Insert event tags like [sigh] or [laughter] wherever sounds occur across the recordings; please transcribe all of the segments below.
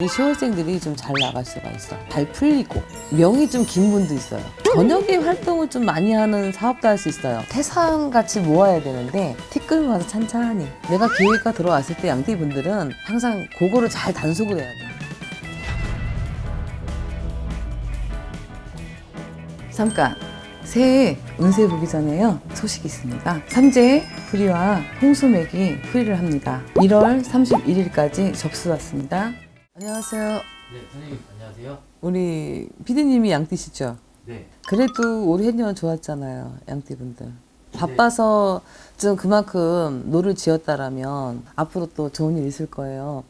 이 시월생들이 좀 잘 나갈 수가 있어. 잘 풀리고 명이 좀 긴 분도 있어요. 저녁에 활동을 좀 많이 하는 사업도 할 수 있어요. 태산 같이 모아야 되는데 티 끌면서 찬찬히. 내가 기회가 들어왔을 때 양띠 분들은 항상 그거를 잘 단속을 해야 돼. 잠깐 새해 운세 보기 전에요 소식이 있습니다 삼재 풀이와 홍수맥이 풀이를 합니다 1월 31일까지 접수 왔습니다 안녕하세요. 네, 선생님 안녕하세요. 우리 피디님이 양띠시죠? 네, 그래도 올해 년 좋았잖아요 양띠분들. 바빠서 좀 그만큼 노를 지었다라면 앞으로 또 좋은 일 있을 거예요.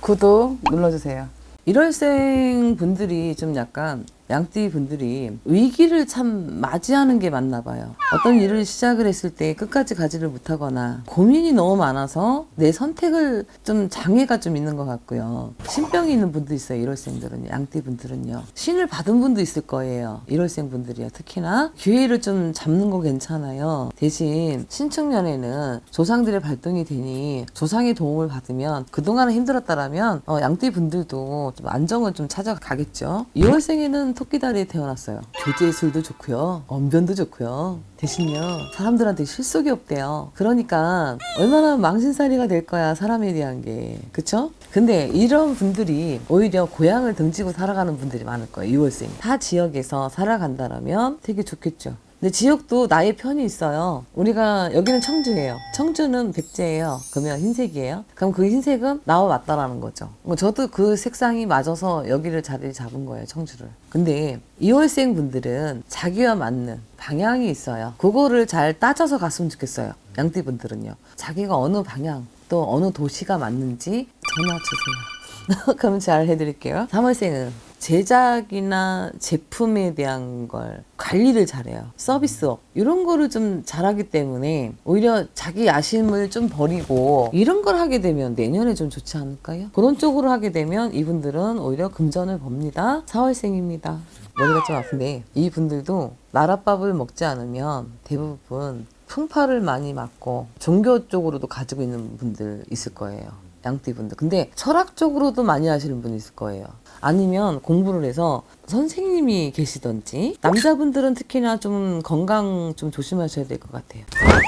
구독 눌러주세요. 1월생 분들이 좀 약간 양띠 분들이 위기를 참 맞이하는 게 맞나 봐요. 어떤 일을 시작을 했을 때 끝까지 가지를 못하거나 고민이 너무 많아서 내 선택을 좀 장애가 좀 있는 것 같고요. 신병이 있는 분도 있어요. 1월생들은 양띠 분들은요. 신을 받은 분도 있을 거예요. 1월생 분들이요. 특히나 기회를 좀 잡는 거 괜찮아요. 대신 신축년에는 조상들의 발동이 되니 조상의 도움을 받으면 그동안은 힘들었다라면 어, 양띠 분들도 좀 안정을 좀 찾아가겠죠. 2월생에는 토끼다리에 태어났어요. 교제술도 좋고요. 언변도 좋고요. 대신요 사람들한테 실속이 없대요. 그러니까 얼마나 망신살이가 될 거야 사람에 대한 게 그쵸? 근데 이런 분들이 오히려 고향을 등지고 살아가는 분들이 많을 거예요. 2월생 타 지역에서 살아간다라면 되게 좋겠죠. 근데 지역도 나의 편이 있어요. 우리가 여기는 청주예요. 청주는 백제예요. 그러면 흰색이에요. 그럼 그 흰색은 나와 맞다라는 거죠. 뭐 저도 그 색상이 맞아서 여기를 자리를 잡은 거예요. 청주를. 근데 2월생 분들은 자기와 맞는 방향이 있어요. 그거를 잘 따져서 갔으면 좋겠어요. 양띠 분들은요. 자기가 어느 방향 또 어느 도시가 맞는지 전화 주세요. [laughs] 그럼 잘 해드릴게요. 3월생은 제작이나 제품에 대한 걸 관리를 잘해요. 서비스업. 이런 거를 좀 잘하기 때문에 오히려 자기 야심을 좀 버리고 이런 걸 하게 되면 내년에 좀 좋지 않을까요? 그런 쪽으로 하게 되면 이분들은 오히려 금전을 법니다. 4월생입니다. 머리가 좀 아픈데 이분들도 나랏밥을 먹지 않으면 대부분 풍파를 많이 맞고 종교 쪽으로도 가지고 있는 분들 있을 거예요. 양띠 분들. 근데 철학 쪽으로도 많이 하시는 분이 있을 거예요. 아니면 공부를 해서 선생님이 계시던지 남자분들은 특히나 좀 건강 좀 조심하셔야 될 것 같아요.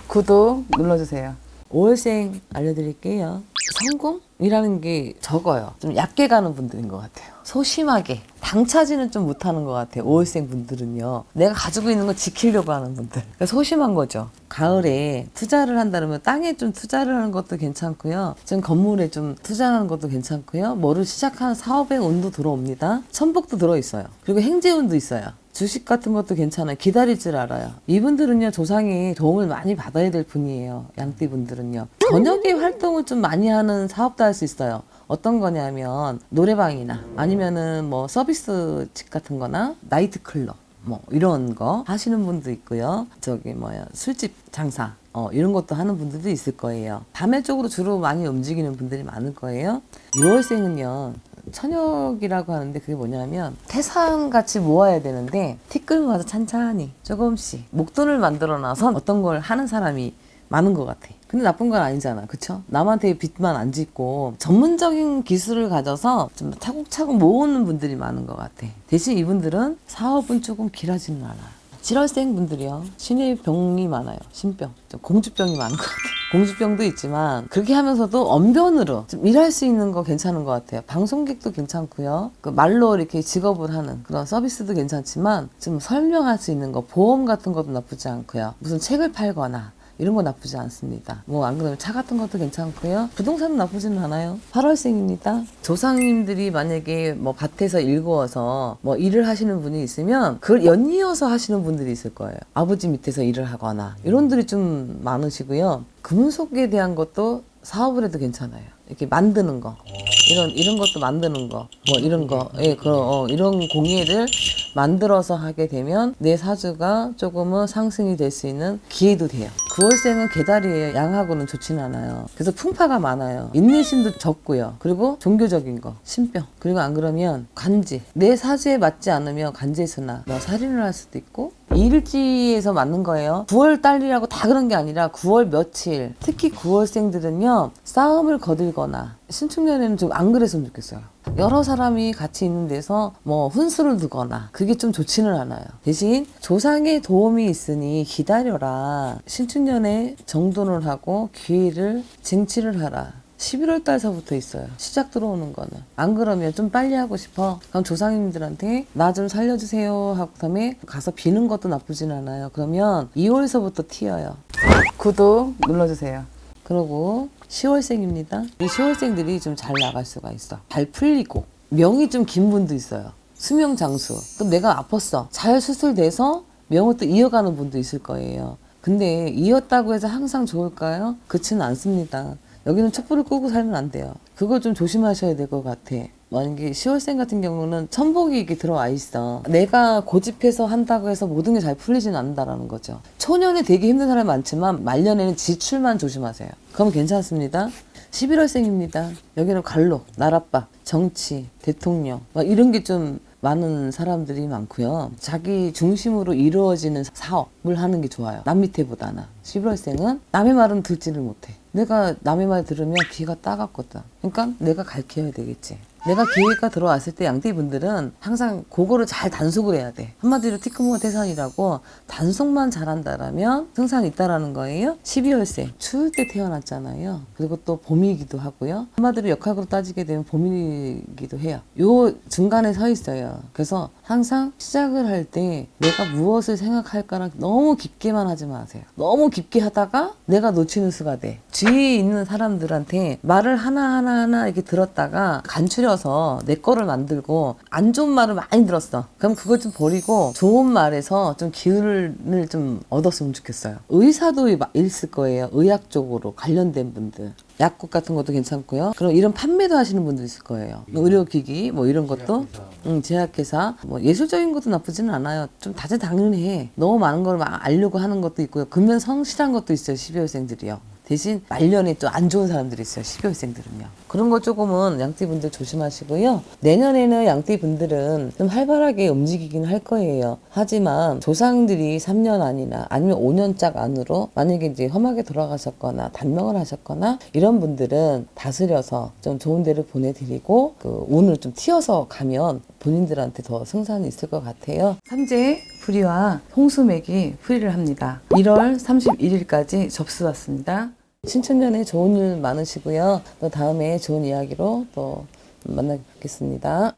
구독 눌러주세요. 5월생 알려드릴게요. 성공이라는 게 적어요. 좀 얕게 가는 분들인 것 같아요. 소심하게. 당차지는 좀 못하는 것 같아요. 5월생 분들은요. 내가 가지고 있는 거 지키려고 하는 분들. 그러니까 소심한 거죠. 가을에 투자를 한다면 땅에 좀 투자를 하는 것도 괜찮고요. 지금 건물에 좀 투자하는 것도 괜찮고요. 뭐를 시작하는 사업의 운도 들어옵니다. 천복도 들어있어요. 그리고 행재운도 있어요. 주식 같은 것도 괜찮아요. 기다릴 줄 알아요. 이분들은요, 조상이 도움을 많이 받아야 될 분이에요. 양띠 분들은요. 저녁에 활동을 좀 많이 하는 사업도 할 수 있어요. 어떤 거냐면, 노래방이나 아니면은 뭐 서비스 집 같은 거나 나이트 클럽. 뭐 이런 거 하시는 분도 있고요. 저기 뭐야 술집 장사 어 이런 것도 하는 분들도 있을 거예요. 밤에 쪽으로 주로 많이 움직이는 분들이 많을 거예요. 6월생은요. 천역이라고 하는데 그게 뭐냐면 태산 같이 모아야 되는데 티 끌면서 찬찬히 조금씩 목돈을 만들어 놔서 어떤 걸 하는 사람이 많은 것 같아. 근데 나쁜 건 아니잖아. 그쵸? 남한테 빚만 안 짓고 전문적인 기술을 가져서 좀 차곡차곡 모으는 분들이 많은 것 같아. 대신 이분들은 사업은 조금 길어지는 않아 요. 7월생 분들이요. 신의 병이 많아요. 신병. 좀 공주병이 많은 것 같아요. [laughs] 공주병도 있지만 그렇게 하면서도 언변으로 좀 일할 수 있는 거 괜찮은 것 같아요. 방송객도 괜찮고요. 그 말로 이렇게 직업을 하는 그런 서비스도 괜찮지만 좀 설명할 수 있는 거 보험 같은 것도 나쁘지 않고요. 무슨 책을 팔거나 이런 거 나쁘지 않습니다. 뭐 안 그러면 차 같은 것도 괜찮고요. 부동산은 나쁘지는 않아요. 8월생입니다. 조상님들이 만약에 뭐 밭에서 일구어서 뭐 일을 하시는 분이 있으면 그걸 연이어서 하시는 분들이 있을 거예요. 아버지 밑에서 일을 하거나 이런 분들이 좀 많으시고요. 금속에 대한 것도 사업을 해도 괜찮아요. 이렇게 만드는 거. 이런 이런 것도 만드는 거. 뭐 이런 거. 예, 그런 어, 이런 공예를 만들어서 하게 되면 내 사주가 조금은 상승이 될 수 있는 기회도 돼요. 9월생은 개다리예요. 양하고는 좋지는 않아요. 그래서 풍파가 많아요. 인내심도 적고요. 그리고 종교적인 거, 신병. 그리고 안 그러면 관지. 내 사주에 맞지 않으면 관제수나 뭐 살인을 할 수도 있고 일지에서 맞는 거예요. 9월 달이라고 다 그런 게 아니라 9월 며칠, 특히 9월생들은요, 싸움을 거들거나, 신축년에는 좀 안 그랬으면 좋겠어요. 여러 사람이 같이 있는 데서 뭐 훈수를 두거나, 그게 좀 좋지는 않아요. 대신 조상의 도움이 있으니 기다려라. 신축년에 정돈을 하고 기회를 쟁취를 하라. 11월 달서부터 있어요. 시작 들어오는 거는. 안 그러면 좀 빨리 하고 싶어. 그럼 조상님들한테 나 좀 살려주세요 하고 다음에 가서 비는 것도 나쁘진 않아요. 그러면 2월서부터 튀어요. 구독 눌러주세요. 그리고 10월생입니다. 이 10월생들이 좀 잘 나갈 수가 있어. 잘 풀리고 명이 좀 긴 분도 있어요. 수명 장수. 그럼 내가 아팠어. 잘 수술돼서 명을 또 이어가는 분도 있을 거예요. 근데 이었다고 해서 항상 좋을까요? 그렇지는 않습니다. 여기는 촛불을 끄고 살면 안 돼요. 그거 좀 조심하셔야 될 것 같아. 만약에 10월생 같은 경우는 천복이 이렇게 들어와 있어. 내가 고집해서 한다고 해서 모든 게 잘 풀리지는 않는다라는 거죠. 초년에 되게 힘든 사람이 많지만 말년에는 지출만 조심하세요. 그럼 괜찮습니다. 11월생입니다. 여기는 갈로, 나라빠, 정치, 대통령 막 이런 게 좀 많은 사람들이 많고요. 자기 중심으로 이루어지는 사업을 하는 게 좋아요. 남 밑에보다는. 11월생은 남의 말은 듣지를 못해. 내가 남의 말 들으면 귀가 따갑거든. 그러니까 내가 가르쳐야 되겠지. 내가 기회가 들어왔을 때 양띠 분들은 항상 그거를 잘 단속을 해야 돼. 한마디로 티크모어 태산이라고 단속만 잘한다라면 승산이 있다라는 거예요. 12월생 추울 때 태어났잖아요. 그리고 또 봄이기도 하고요. 한마디로 역학으로 따지게 되면 봄이기도 해요. 요 중간에 서 있어요. 그래서 항상 시작을 할 때 내가 무엇을 생각할까랑 너무 깊게만 하지 마세요. 너무 깊게 하다가 내가 놓치는 수가 돼. 주위에 있는 사람들한테 말을 하나하나 하나 이렇게 들었다가 간추려서 내 거를 만들고 안 좋은 말을 많이 들었어. 그럼 그걸 좀 버리고 좋은 말에서 좀 기운을 좀 얻었으면 좋겠어요. 의사도 있을 거예요. 의학 쪽으로 관련된 분들. 약국 같은 것도 괜찮고요. 그럼 이런 판매도 하시는 분들 있을 거예요. 의료기기 뭐 이런 것도 제약회사. 응, 제약회사 뭐 예술적인 것도 나쁘지는 않아요. 좀 다재다능해. 너무 많은 걸막 알려고 하는 것도 있고요. 근면 성실한 것도 있어요. 12월생들이요. 대신 말년에 또 안 좋은 사람들이 있어요. 12월생들은요. 그런 거 조금은 양띠분들 조심하시고요. 내년에는 양띠분들은 좀 활발하게 움직이긴 할 거예요. 하지만 조상들이 3년 안이나 아니면 5년짝 안으로 만약에 이제 험하게 돌아가셨거나 단명을 하셨거나 이런 분들은 다스려서 좀 좋은 데를 보내드리고 그 운을 좀 튀어서 가면 본인들한테 더 승산이 있을 것 같아요. 삼재 풀이와 홍수맥이 풀이를 합니다. 1월 31일까지 접수 왔습니다. 신천년에 좋은 일 많으시고요. 또 다음에 좋은 이야기로 또 만나뵙겠습니다.